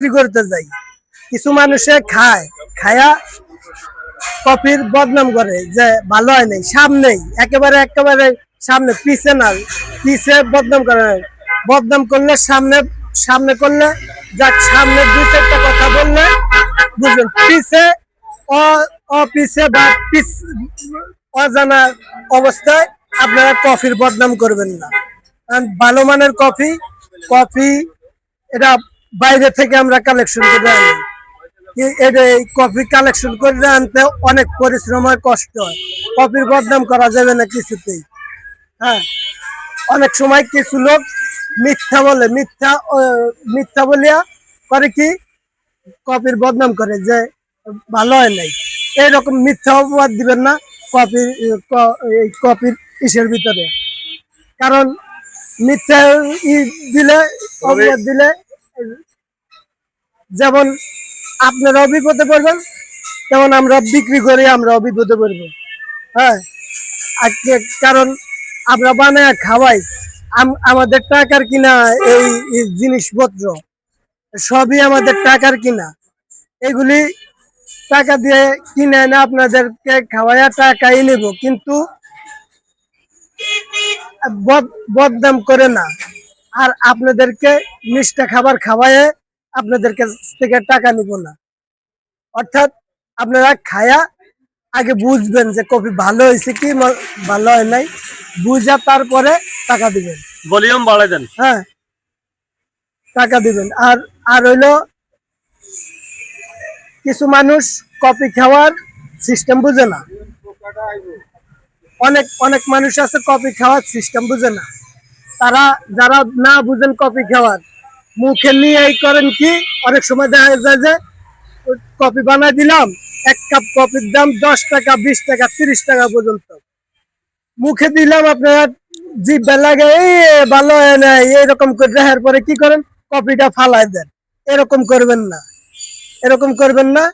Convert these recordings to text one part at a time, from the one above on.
বিক্রি করতে যাই। কিছু মানুষে খায়, খায়া কফির বদনাম করে যে ভালো হয় নাই সামনেই একেবারে একেবারে সামনে পিছে না, পিছে বদনাম করে। বদনাম করলে সামনে সামনে করলে, যাক সামনে দুই চারটা কথা বললে, বুঝলেন, পিছে অপিছে বা পিছ, অজানা অবস্থায় আপনারা কফির বদনাম করবেন না। কারণ ভালো মানের কফি কফি, এটা বাইরে থেকে আমরা কালেকশন করে আনি। এটা এই কফি কালেকশন করে আনতে অনেক পরিশ্রম হয় কষ্ট হয়। কফির বদনাম করা যাবে না কিছুতেই। হ্যাঁ অনেক সময় কিছু লোক মিথ্যা বলে মিথ্যা মিথ্যা বলিয়া করে কি কপির বদনাম করে যে ভালো হয় নাই। এইরকম মিথ্যা অপবাদ দিবেন না কপির এই কপির ইসের ভিতরে। কারণ মিথ্যা দিলে অপবাদ দিলে যেমন আপনারা বিপদে পড়বেন তেমন আমরা বিক্রি করে আমরা বিপদে পড়ব হ্যাঁ? কারণ আমরা বানায় খাওয়াই। আম- আমাদের টাকার কিনা এই জিনিসপত্র, সবই আমাদের টাকার কিনা। এগুলি টাকা দিয়ে কিনে এনে আপনাদেরকে খাওয়াইয়া টাকাই নেব, কিন্তু বদ- বদনাম করে না। আর আপনাদেরকে মিষ্টা খাবার খাওয়ায় আপনাদের কাছ থেকে টাকা নিব না। অর্থাৎ আপনারা খায়া আগে বুঝবেন যে কফি ভালো হয়েছে কি ভালো হয় নাই বুঝা তারপরে টাকা দিবেন। ভলিউম বাড়াই দেন। হ্যাঁ টাকা দিবেন। আর আর হইল কিছু মানুষ কফি খাওয়ার সিস্টেম বুঝে না। অনেক অনেক মানুষ আছে কফি খাওয়ার সিস্টেম বুঝে না। তারা যারা না বুঝেন কফি খাওয়ার, মুখে নিয়ে এই করেন কি? অনেক সময় দেখা যায় যে কফি বানাই দিলাম, এক কাপ কফির দাম দশ টাকা, বিশ টাকা, তিরিশ টাকা পর্যন্ত। মুখে দিলাম আপনারা জিভে লাগে এই ভালো হয় না এরকম করে দেখার পরে কি করেন? কপিটা ফালাই দেন। এরকম করবেন না। এরকম করবেন না,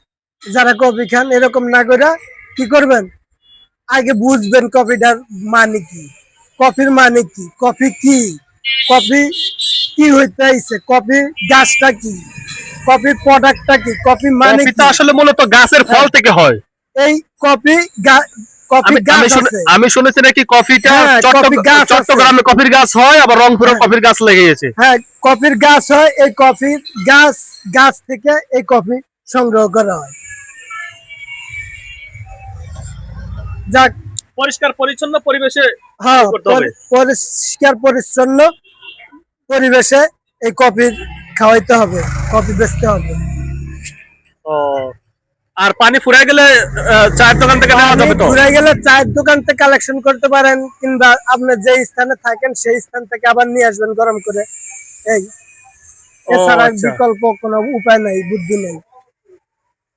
যারা কফি খান এরকম না করে কি করবেন? আগে বুঝবেন কফিটার মানে কি। কফির মানে কি? কফি কি? কফি কি হইতে আইছে? কফি গাছটা কি? কফির প্রোডাক্টটা কি? কফি মানে কফি কি? তো আসলে মূলত গাছের ফল থেকে হয়। এই কফি কফি আমি শুনেছি নাকি কফিটা হ্যাঁ, কফি। চট্টগ্রামে কফির গাছ হয় আবার রংপুরে হ্যাঁ। কফির গাছ লেগে গেছে। হ্যাঁ কফির গাছ হয় এই কফির গাছ গাছ থেকে এই কফি সংগ্রহ করা হয়। যাক। পরিষ্কার পরিচ্ছন্ন পরিবেশে হ্যাঁ পরিষ্কার পরিচ্ছন্ন পরিবেশে এই কফি খাওয়াইতে হবে কফি বেচতে হবে। ও, আর পানি ফুরাই গেলে চায়ের দোকান থেকে নেওয়া যাবে তো? ঘুরে গেলে চায়ের দোকান থেকে কালেকশন করতে পারেন কিংবা আপনি যে স্থানে থাকেন সেই স্থান থেকে আবার নিয়ে আসবেন গরম করে। এই এছাড়া আচ্ছা। বিকল্প কোনো উপায় নাই বুদ্ধি নেই।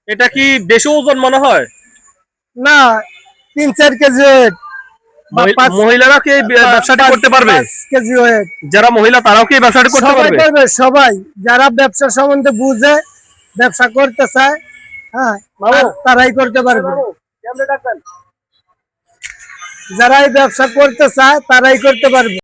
এটা কি বেশি ওজন মনে হয়? না তিন চার কেজি মহিলারা কি ব্যবসাটি করতে পারবে? কেজি যারা মহিলা তারাও কি ব্যবসাটি করতে পারবে? সবাই। যারা ব্যবসা সম্বন্ধে বুঝে ব্যবসা করতে চায় হ্যাঁ তারাই করতে পারবে। যারা এই ব্যবসা করতে চায় তারাই করতে পারবে।